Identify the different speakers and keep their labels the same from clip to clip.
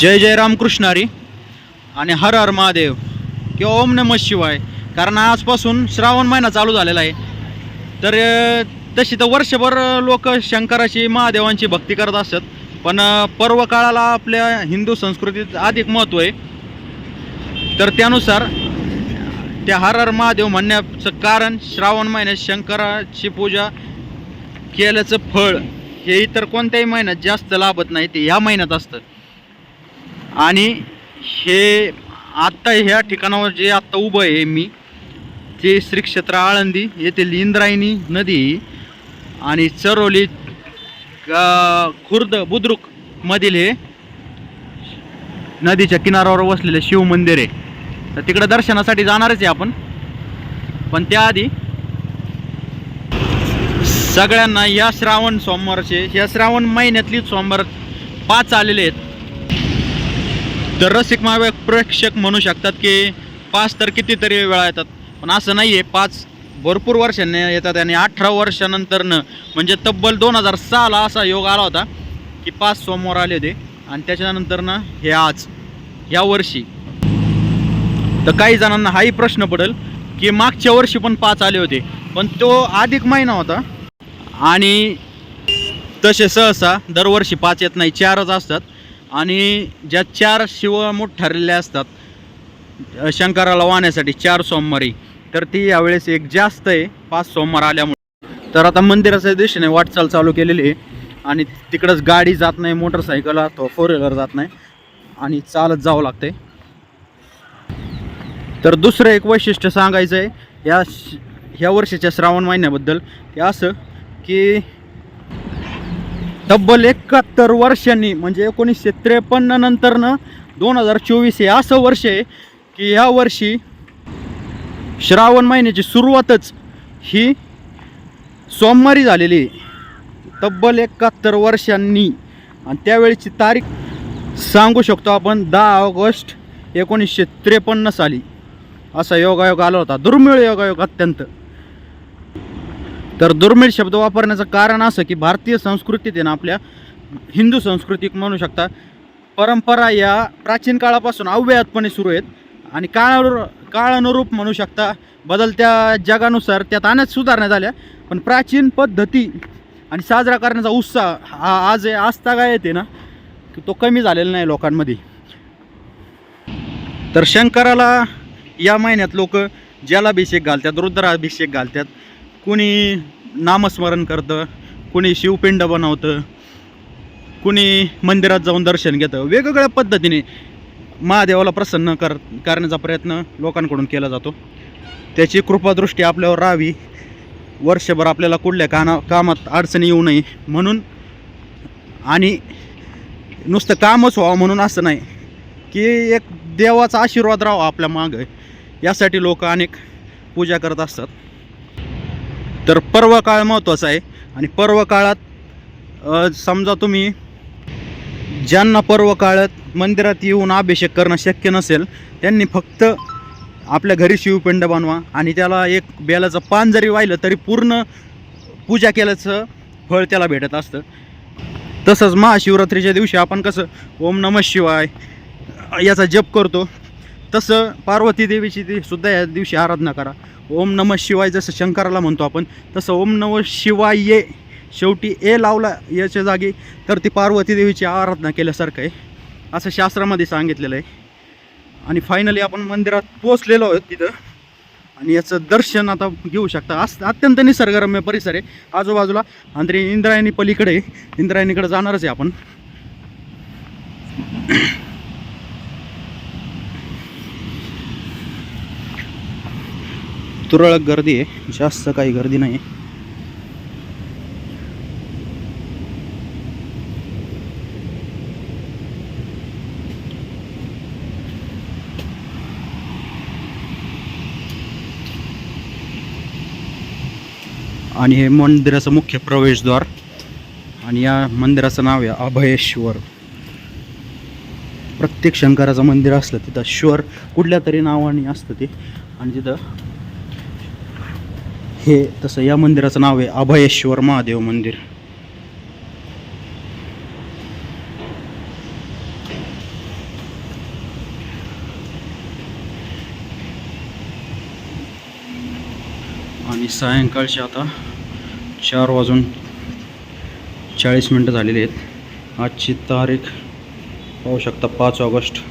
Speaker 1: जय जय राम कृष्णारी आणि हर हर महादेव. किंवा ओम नमः शिवाय. कारण आजपासून श्रावण महिना चालू झालेला आहे. तर तशी तर वर्षभर लोक शंकराची महादेवांची भक्ती करत असतात पण पर्व काळाला आपल्या हिंदू संस्कृतीत अधिक महत्त्व आहे. तर त्यानुसार त्या हर हर महादेव म्हणण्याचं कारण श्रावण महिन्यात शंकराची पूजा केल्याचं फळ हे इतर कोणत्याही महिन्यात जास्त लाभत नाही ते ह्या महिन्यात असतं. आणि हे आत्ता ह्या ठिकाणावर जे आत्ता उभं आहे मी ते श्री क्षेत्र आळंदी येथील इंद्रायणी नदी आणि चरोली खुर्द बुद्रुकमधील हे नदीच्या किनाऱ्यावर वसलेले शिव मंदिर आहे. तर तिकडं दर्शनासाठी जाणारच आहे आपण. पण त्याआधी सगळ्यांना या श्रावण सोमवारचे या श्रावण महिन्यातली सोमवार पाच आलेले आहेत. तर रसिक महावे प्रेक्षक म्हणू शकतात की पाच तर कितीतरी वेळा येतात. पण असं नाही आहे पाच भरपूर वर्षांनी येतात आणि अठरा वर्षानंतरनं म्हणजे तब्बल दोन हजार सहाला असा योग आला होता की पाच सोमवार आले होते आणि त्याच्यानंतरनं हे आज या वर्षी. तर काही जणांना हाही प्रश्न पडेल की मागच्या वर्षी पण पाच आले होते पण तो अधिक महिना होता आणि तसे सहसा दरवर्षी पाच येत नाही चारच असतात. आणि ज्या चार शिवमूठ ठरलेल्या असतात शंकराला वाहण्यासाठी चार सोमवारी तर ती यावेळेस एक जास्त आहे पाच सोमवार आल्यामुळे. तर आता मंदिराच्या दिशेने वाटचाल चालू केलेली आहे आणि तिकडंच गाडी जात नाही मोटरसायकल अथवा फोर व्हीलर जात नाही आणि चालत जावं लागते तर दुसरं एक वैशिष्ट्य सांगायचं आहे या ह्या वर्षाच्या श्रावण महिन्याबद्दल ते असं की तब्बल एकाहत्तर वर्षांनी म्हणजे एकोणीसशे त्रेपन्न नंतरनं दोन हजार चोवीस हे असं वर्ष आहे की ह्या वर्षी श्रावण महिन्याची सुरुवातच ही सोमवारी झालेली आहे. तब्बल एकाहत्तर वर्षांनी. आणि त्यावेळेची तारीख सांगू शकतो आपण दहा ऑगस्ट एकोणीसशे त्रेपन्न साली. असा योगायोग आला होता. दुर्मिळ योगायोग अत्यंत. तर दुर्मिळ शब्द वापरण्याचं कारण असं की भारतीय संस्कृतीत आहे ना आपल्या हिंदू संस्कृतीत म्हणू शकता परंपरा या प्राचीन काळापासून अव्ययातपणे सुरू आहेत आणि काळानुर काळानुरूप म्हणू शकता बदलत्या जगानुसार त्यात अनेक सुधारणा झाल्या पण प्राचीन पद्धती आणि साजरा करण्याचा उत्साह हा आज आस्था काय येते ना की तो कमी झालेला नाही लोकांमध्ये. तर शंकराला या महिन्यात लोक जलाभिषेक घालतात रुद्राभिषेक घालतात. कुणी नामस्मरण करतं कुणी शिवपिंड बनवतं कुणी मंदिरात जाऊन दर्शन घेतं. वेगवेगळ्या पद्धतीने महादेवाला प्रसन्न कर करण्याचा प्रयत्न लोकांकडून केला जातो. त्याची कृपादृष्टी आपल्यावर राहावी. वर्षभर आपल्याला कुठल्या काना कामात अडचणी येऊ नये म्हणून आणि नुसतं कामच व्हावं म्हणून असं नाही की एक देवाचा आशीर्वाद राहावा आपल्या मागं. यासाठी लोक अनेक पूजा करत असतात. तर पर्व काळ महत्त्वाचा आहे. आणि पर्व काळात समजा तुम्ही ज्यांना पर्व काळात मंदिरात येऊन अभिषेक करणं शक्य नसेल त्यांनी फक्त आपल्या घरी शिवपिंड बनवा आणि त्याला एक बेलाचं पान जरी वाहिलं तरी पूर्ण पूजा केल्याचं फळ त्याला भेटत असतं. तसंच महाशिवरात्रीच्या दिवशी आपण कसं ओम नमः शिवाय याचा जप करतो. तसं पार्वती देवीची ती सुद्धा या दिवशी आराधना करा. ओम नमः शिवाय जसं शंकराला म्हणतो आपण तसं ओम नमः शिवाय. ये शेवटी ए लावला याच्या जागी तर ती पार्वती देवीची आराधना केल्यासारखं आहे. असं शास्त्रामध्ये सांगितलेलं आहे. आणि फायनली आपण मंदिरात पोचलेलो आहोत तिथं. आणि याचं दर्शन आता घेऊ शकता. अस अत्यंत निसर्गरम्य परिसर आहे. आजूबाजूला आणि इंद्रायणी पलीकडे इंद्रायणीकडे जाणारच आहे आपण. तुरळक गर्दी आहे. जास्त काही गर्दी नाही. आहे आणि हे मंदिराचं मुख्य प्रवेशद्वार. आणि या मंदिराचं नाव आहे अभयेश्वर. प्रत्येक शंकराचं मंदिर असलं तिथं श्वर कुठल्या तरी नावाने असतं ते. आणि तिथं हे तसं या मंदिराचं नाव आहे अभयेश्वर महादेव मंदिर. आणि सायंकाळचे आता चार वाजून चाळीस मिनटं झालेली आहेत. आजची तारीख पाहू शकता पाच ऑगस्ट.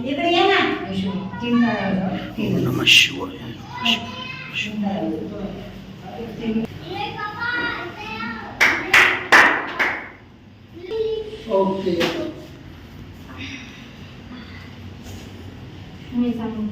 Speaker 2: इकडे ये ना
Speaker 1: नमः शिवाय
Speaker 2: ओके
Speaker 3: मी सांगू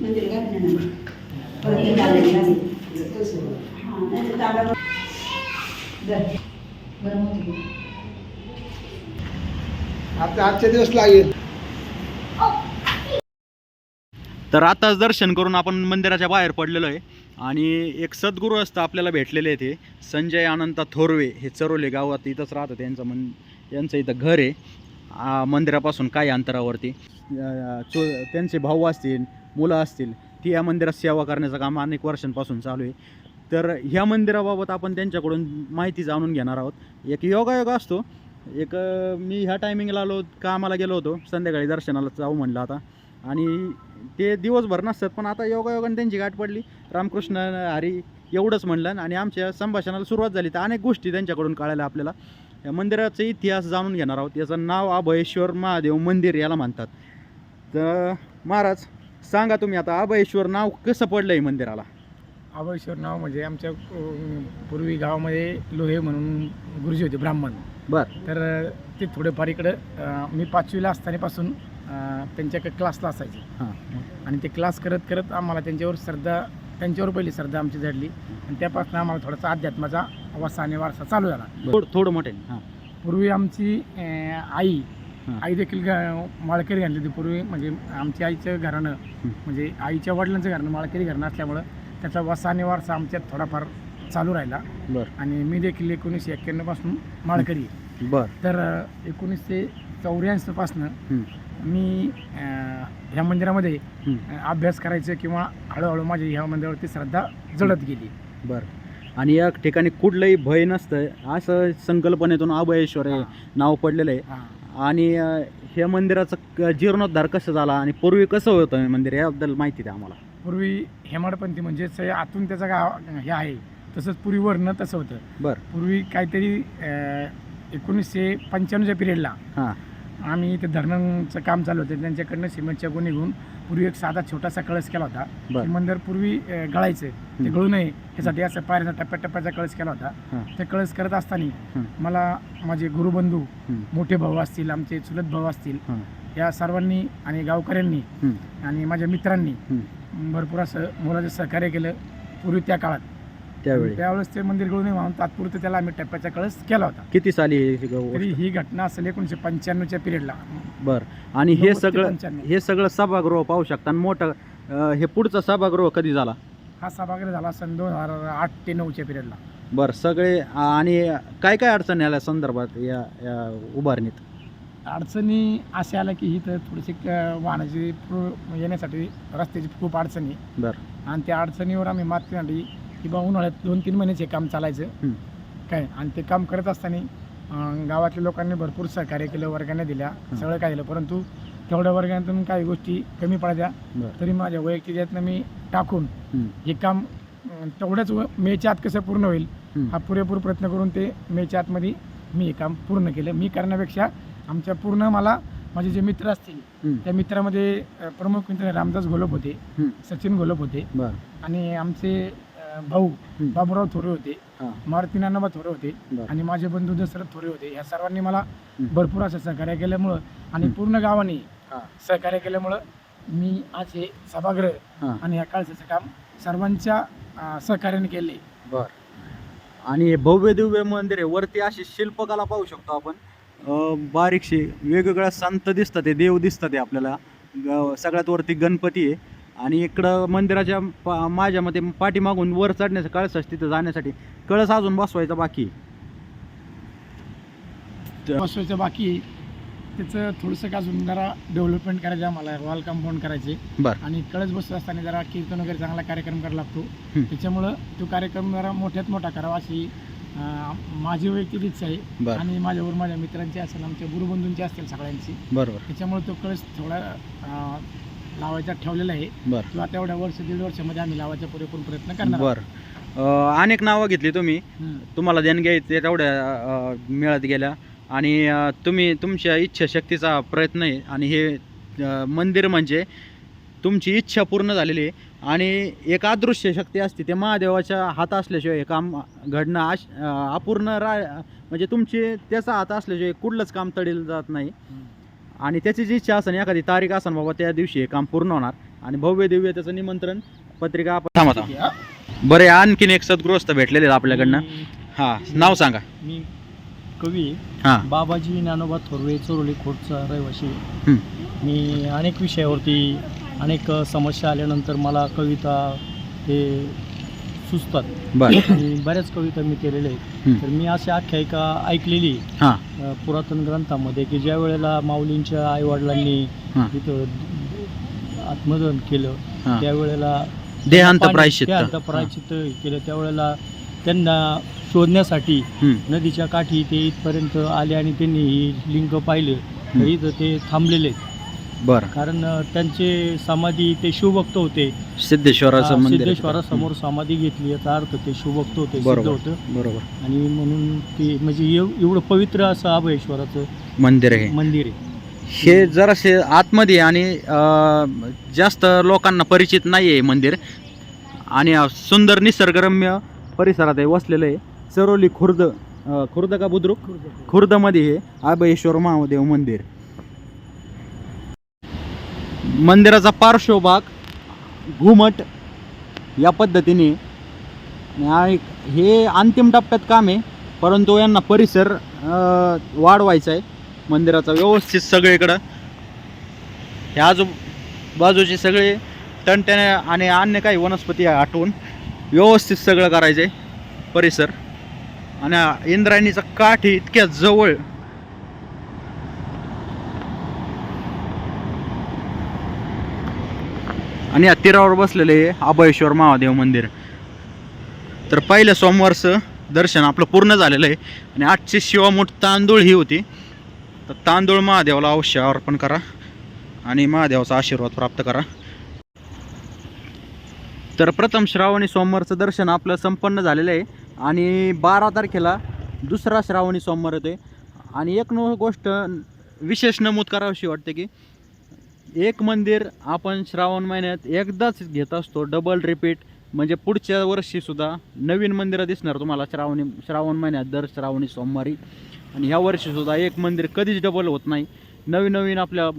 Speaker 2: मंदिर घातलं परत एक आलं की
Speaker 4: आता आजचे दिवस लागेल.
Speaker 1: तर आताच दर्शन करून आपण मंदिराच्या बाहेर पडलेलो आहे. आणि एक सद्गुरू असतं आपल्याला भेटलेले आहेत संजय अनंता थोरवे हे चरोले गावात इथंच राहतं त्यांचं मन यांचं इथं घर आहे. मंदिरापासून काही अंतरावरती. चो त्यांचे भाऊ असतील मुलं असतील ती या मंदिरात सेवा करण्याचं काम अनेक वर्षांपासून चालू आहे. तर ह्या मंदिराबाबत आपण त्यांच्याकडून माहिती जाणून घेणार आहोत. एक योगायोग असतो. एक मी ह्या टायमिंगला आलो कामाला गेलो होतो. संध्याकाळी दर्शनाला जाऊ म्हणलं आता. आणि ते दिवसभर नसतात पण आता योगायोगाने त्यांची गाठ पडली. रामकृष्ण हरी एवढंच म्हणलं. आणि आमच्या संभाषणाला सुरुवात झाली. तर अनेक गोष्टी त्यांच्याकडून कळायला आपल्याला. या मंदिराचा इतिहास जाणून घेणार आहोत. याचं नाव अभयेश्वर महादेव मंदिर याला म्हणतात. तर महाराज सांगा तुम्ही आता अभयेश्वर नाव कसं पडलं आहे मंदिराला?
Speaker 4: अभयश्वर नाव म्हणजे आमच्या अं, पूर्वी गावामध्ये लोहे म्हणून गुरुजी होते ब्राह्मण.
Speaker 1: बरं.
Speaker 4: तर ते थोडेफार इकडं अं, मी पाचवीला असतानापासून अं, त्यांच्याकडे क्लासला असायचे.
Speaker 1: हां.
Speaker 4: आणि ते क्लास करत करत आम्हाला त्यांच्यावर श्रद्धा त्यांच्यावर पहिली श्रद्धा आमची जडली आणि त्यापासून आम्हाला थोडासा अध्यात्माचा वसा आणि वारसा चालू झाला.
Speaker 1: थोडं थोडं मोठे. हां.
Speaker 4: पूर्वी आमची अं, आई. आई देखील गा- माळकरी घातली होती. पूर्वी म्हणजे आमच्या आईचं घराणं म्हणजे आईच्या वडिलांचं घराणं माळकरी घराणं असल्यामुळं त्याचा वसा आणि वारसा आमच्यात थोडाफार चालू राहिला.
Speaker 1: बरं.
Speaker 4: आणि मी देखील एकोणीसशे एक्क्याण्णवपासून माळकरी आहे.
Speaker 1: बरं.
Speaker 4: तर अं, एकोणीसशे चौऱ्याऐंशीपासनं
Speaker 1: हं,
Speaker 4: मी अं, ह्या मंदिरामध्ये
Speaker 1: हं.
Speaker 4: अं, अभ्यास करायचं किंवा हळूहळू माझी ह्या मंदिरावरती श्रद्धा जळत गेली.
Speaker 1: बरं. आणि या ठिकाणी कुठलंही भय नसतं. असं संकल्पनेतून अभयेश्वर हे. नाव पडलेलं आहे.
Speaker 4: हां.
Speaker 1: आणि हे मंदिराचं क- जीर्णोद्धार कसं झाला आणि पूर्वी कसं होतं हे मंदिर? याबद्दल माहिती द्या आम्हाला.
Speaker 4: पूर्वी हेमाडपंथी म्हणजेच आतून त्याचा गाव हे आहे. तसंच पूर्वी वर्ण तसं होतं.
Speaker 1: बरं.
Speaker 4: पूर्वी काहीतरी अं, एकोणीसशे पंच्याण्णवच्या पिरियडला
Speaker 1: हां.
Speaker 4: आम्ही ते धरणांचं काम चालू होतं. त्यांच्याकडनं सिमेंटच्या गुन्हे घेऊन पूर्वी एक साधा छोटासा कळस केला होता. ते मंदिर पूर्वी अं, गळायचं. ते. गळू नये. यासाठी असं पायऱ्याचा टप्प्याटप्प्याचा कळस केला होता. ते कळस करत असताना. मला माझे गुरुबंधू मोठे भाऊ असतील आमचे चुलत भाऊ असतील या सर्वांनी आणि गावकऱ्यांनी आणि माझ्या मित्रांनी. भरपूर असं मुलाचं सहकार्य केलं. पूर्वी त्या काळात
Speaker 1: त्यावेळी?
Speaker 4: त्यावेळेस ते मंदिर गळू नये म्हणून तात्पुरतं त्याला आम्ही टप्प्याचा कळस केला होता.
Speaker 1: किती साली हे ही
Speaker 4: तरी? ही घटना असेल एकोणीशे पंच्याण्णवच्या पिरियडला.
Speaker 1: बरं. आणि हे
Speaker 4: नव्वद ते
Speaker 1: सगळं
Speaker 4: पंच्याण्णव.
Speaker 1: हे सगळं सभागृह पाहू शकता. आणि मोठं अ, हे पुढचं सभागृह कधी झाला?
Speaker 4: हा सभागृह झाला सन दोन हजार आठ ते नऊच्या पिरियडला.
Speaker 1: बरं सगळे आणि काय काय अडचणी आल्या संदर्भात या या उभारणीत?
Speaker 4: अडचणी अशा आल्या की इथं थोडीशी क- वाहनाची प्रो- येण्यासाठी रस्त्याची खूप अडचणी.
Speaker 1: बरं.
Speaker 4: आणि त्या अडचणीवर आम्ही मात करण्यासाठी की बा उन्हाळ्यात दोन तीन महिन्याचे काम चालायचं. काय? आणि ते काम करत असताना अं, गावातल्या लोकांनी भरपूर सहकार्य केलं वर्गाने दिल्या सगळं काय दिलं. परंतु तेवढ्या वर्गातून काही गोष्टी कमी पडायच्या
Speaker 1: बरं.
Speaker 4: तरी माझ्या वैयक्तिक यातनं मी टाकून
Speaker 1: हं,
Speaker 4: हे काम अं, तेवढ्याच व- मेच्या आत कसं पूर्ण होईल
Speaker 1: हं.
Speaker 4: हा पुरेपूर प्रयत्न करून ते मेच्या आतमध्ये मी हे काम पूर्ण केलं. मी करण्यापेक्षा आमच्या पूर्ण मला माझे जे मित्र असतील
Speaker 1: हं,
Speaker 4: त्या मित्रामध्ये अं, प्रमुख मित्र रामदास घोलप होते
Speaker 1: हं.
Speaker 4: सचिन घोलप होते
Speaker 1: बरं.
Speaker 4: आणि आमचे भाऊ. बाबूराव थोरे होते
Speaker 1: हां.
Speaker 4: मारुती नानाबा थोरे होते आणि माझे बंधू दशरथ थोरे होते. या सर्वांनी मला. भरपूर असं सहकार्य केल्यामुळं आणि. पूर्ण गावाने सहकार्य केल्यामुळं मी आज हे सभागृह
Speaker 1: हां.
Speaker 4: आणि या काळचं काम सर्वांच्या सहकार्याने केले.
Speaker 1: बर. आणि हे भव्य दिव्य मंदिर आहे. वरती अशी शिल्पकला पाहू शकतो आपण. बारीकशे वेगवेगळ्या संत दिसतात ते देव दिसतात ते आपल्याला. सगळ्यात वरती गणपती आहे. आणि इकडं मंदिराच्या पा माझ्या मते पाठीमागून वर चढण्याचं कळस तिथं जाण्यासाठी. कळस अजून बसवायचा बाकी.
Speaker 4: बसवायचं बाकी. त्याचं थोडंसं का अजून जरा डेव्हलपमेंट करायचं आम्हाला. वॉल कंपाऊंड करायचे.
Speaker 1: बरं.
Speaker 4: आणि कळस बसत असताना जरा कीर्तन वगैरे चांगला कार्यक्रम करायला लागतो. त्याच्यामुळं तो कार्यक्रम जरा मोठ्यात मोठा करावा अशी माझी वैयक्तिक इच्छा आहे. आणि माझ्यावर माझ्या मित्रांची असेल आमच्या गुरुबंधूंची असतील सगळ्यांची.
Speaker 1: बरोबर.
Speaker 4: त्याच्यामुळे तो कळस थोडा लावायचा ठेवलेला आहे.
Speaker 1: बरं.
Speaker 4: किंवा तेवढ्या वर्ष दीड वर्षामध्ये आम्ही लावायचा पुरेपूर प्रयत्न करणार आहोत.
Speaker 1: बरं अं, अनेक नावं घेतली तुम्ही. तुम्हाला देणग्या ते तेवढ्या अं, मिळत गेल्या. आणि अं, तुम्ही तुमच्या इच्छाशक्तीचा प्रयत्न आहे. आणि हे अं, मंदिर म्हणजे तुमची इच्छा पूर्ण झालेली आहे. आणि एक अदृश्य शक्ती असते ते महादेवाच्या हात असल्याशिवाय हे काम घडणं आश अं, अपूर्ण रा म्हणजे तुमची त्याचा हात असल्याशिवाय कुठलंच काम तडील जात नाही. आणि त्याची जी इच्छा असेल एखादी तारीख असेल बाबा त्या दिवशी हे काम पूर्ण होणार. आणि भव्य दिव्य त्याचं निमंत्रण पत्रिका आपण थांबा थांबा. बरे आणखीन एक सद्गृहस्थ भेटलेले आहेत आपल्याकडनं.
Speaker 3: मी-
Speaker 1: हां नाव सांगा.
Speaker 3: मी कवी
Speaker 1: हां.
Speaker 3: बाबाजी ज्ञानोबा थोरवे चोरली खोडचा रहिवाशी
Speaker 1: हं.
Speaker 3: मी अनेक विषयावरती अनेक समस्या आल्यानंतर मला कविता हे सुचतात.
Speaker 1: बरं.
Speaker 3: आणि बऱ्याच कविता मी केलेल्या आहेत.
Speaker 1: हं.
Speaker 3: तर मी अशी आख्यायिका ऐकलेली
Speaker 1: हां.
Speaker 3: अ, पुरातन ग्रंथामध्ये की ज्या वेळेला माऊलींच्या आईवडिलांनी
Speaker 1: हां.
Speaker 3: तिथं आत्मदहन केलं
Speaker 1: हां.
Speaker 3: त्यावेळेला
Speaker 1: देहांत
Speaker 3: पाणी-
Speaker 1: प्रायश्चित्त.
Speaker 3: देहांत प्रायश्चित्त केलं. त्यावेळेला त्यांना शोधण्यासाठी
Speaker 1: हं.
Speaker 3: नदीच्या काठी ते इथपर्यंत आले आणि त्यांनी ही लिंग पाहिले. तर. इथं ते थांबलेले आहेत.
Speaker 1: बरं.
Speaker 3: कारण अ, त्यांचे समाधी ते शिवभक्त होते.
Speaker 1: सिद्धेश्वराचं
Speaker 3: हा,
Speaker 1: मंदिर आहे
Speaker 3: सिद्धेश्वरासमोर समाधी घेतली याचा अर्थ ते शिवभक्त होते सिद्ध
Speaker 1: बरोबर.
Speaker 3: होतं.
Speaker 1: बरोबर.
Speaker 3: आणि म्हणून ते म्हणजे एव- एवढं पवित्र असं अभयेश्वराचं
Speaker 1: मंदिर आहे.
Speaker 3: मंदिर आहे.
Speaker 1: हे जरासे आतमध्ये आणि अं, जास्त लोकांना परिचित नाही आहे मंदिर. आणि अं, सुंदर निसर्गरम्य परिसरात आहे वसलेलं आहे. चरोली खुर्द अं, खुर्द का बुद्रुक? खुर्दमध्ये हे अभयेश्वर महादेव मंदिर. मंदिराचा पार्श्वभाग घुमट या पद्धतीने. आणि हे अंतिम टप्प्यात काम आहे परंतु यांना परिसर वाढवायचा आहे. मंदिराचा व्यवस्थित सगळीकडं. हे आजू बाजूचे सगळे तणट्याने आणि अन्य काही वनस्पती आटवून व्यवस्थित सगळं करायचं आहे परिसर. आणि इंद्रायणीचा काठी इतक्या जवळ आणि या तीरावर बसलेलं हे अभयेश्वर महादेव मंदिर. तर पहिलं सोमवारचं दर्शन आपलं पूर्ण झालेलं आहे. आणि आजची शिवामूठ तांदूळ ही होती. तर तांदूळ महादेवाला अवश्य अर्पण करा. आणि महादेवाचा आशीर्वाद प्राप्त करा. तर प्रथम श्रावणी सोमवारचं दर्शन आपलं संपन्न झालेलं आहे. आणि बारा तारखेला दुसरा श्रावणी सोमवार येते आणि एक नो गोष्ट विशेष नमूद करावीशी वाटते की एक मंदिर आपण श्रावण महिन्यात एकदाच घेत असतो डबल रिपीट म्हणजे पुढच्या वर्षीसुद्धा नवीन मंदिरं दिसणार तुम्हाला श्रावणी श्रावण महिन्यात दर श्रावणी सोमवारी. आणि ह्या वर्षीसुद्धा एक मंदिर कधीच डबल होत नाही. नवीन नवीन आपल्या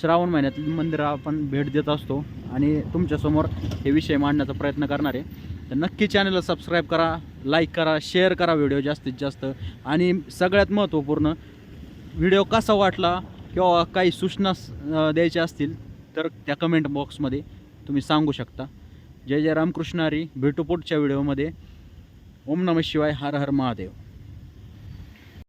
Speaker 1: श्रावण महिन्यात मंदिरं आपण भेट देत असतो. आणि तुमच्यासमोर हे विषय मांडण्याचा प्रयत्न करणार आहे. तर नक्की चॅनलला सबस्क्राईब करा लाईक करा शेअर करा व्हिडिओ जास्तीत जास्त. आणि सगळ्यात महत्त्वपूर्ण व्हिडिओ कसा वाटला किंवा काही सूचना द्यायच्या असतील तर त्या कमेंट बॉक्समध्ये तुम्ही सांगू शकता. जय जय रामकृष्ण हरी भेटू पुढच्या व्हिडिओमध्ये ओम नम शिवाय हर हर महादेव.